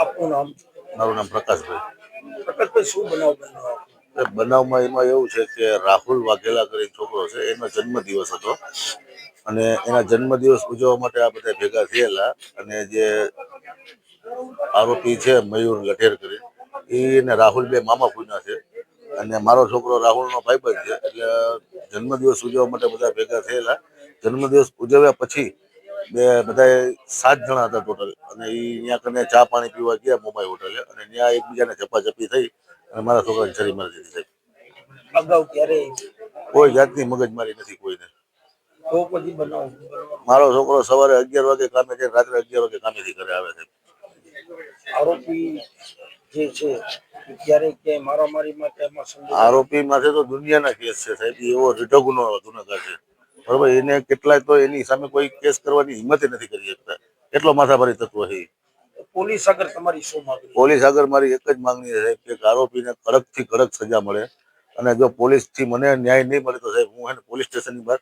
આપનું નામ? મારું નામ પ્રકાશભાઈ. પ્રકાશભાઈ શું બનાવ બન્યો બનાવમાં એમાં એવું છે કે રાહુલ વાઘેલા કરીને છોકરો છે એનો જન્મદિવસ હતો. અને એના જન્મદિવસ ઉજવવા માટે આ બધા ભેગા થયેલા અને જે આરોપી છે મયુર લઠેર કરી એને રાહુલ બે મામા પૂજ્યા છે. અને મારો છોકરો રાહુલનો ભાઈબંધ છે એટલે જન્મદિવસ ઉજવવા માટે બધા ભેગા થયેલા. જન્મદિવસ ઉજવ્યા પછી બે બધાએ સાત જણા હતા ટોટલ અને એ ત્યાં કને ચા પાણી પીવા ગયા મોબાઈલ હોટલે અને ત્યાં એકબીજાને ઝપાઝપી થઈ અને મારા છોકરાને છરી મારી દીધી સાહેબ. અગાઉ ક્યારે કોઈ જાતની મગજમારી નથી કોઈને. મારો છોકરો સવારે અગિયાર વાગે કામે છે રાત્રે અગિયાર વાગે કામેથી ઘરે આવે છે આરોપી જે છે ક્યારેક મારામારીમાં આરોપી માથે તો દુનિયાના કેસ છે સાહેબ. એવો રીઢો ગુનો ગુનેગાર છે. બરોબર એને કેટલાય તો એની સામે કોઈ કેસ કરવાની હિંમત નથી કરી શકતા. એટલો માથાભારી તત્વ છે પોલીસ આગળ તમારી શું માંગણી? પોલીસ આગળ મારી એક જ માંગણી છે કે આરોપીને કડકથી કડક સજા મળે. અને જો પોલીસથી મને ન્યાય નહીં મળે તો સાહેબ હું એને પોલીસ સ્ટેશનની બહાર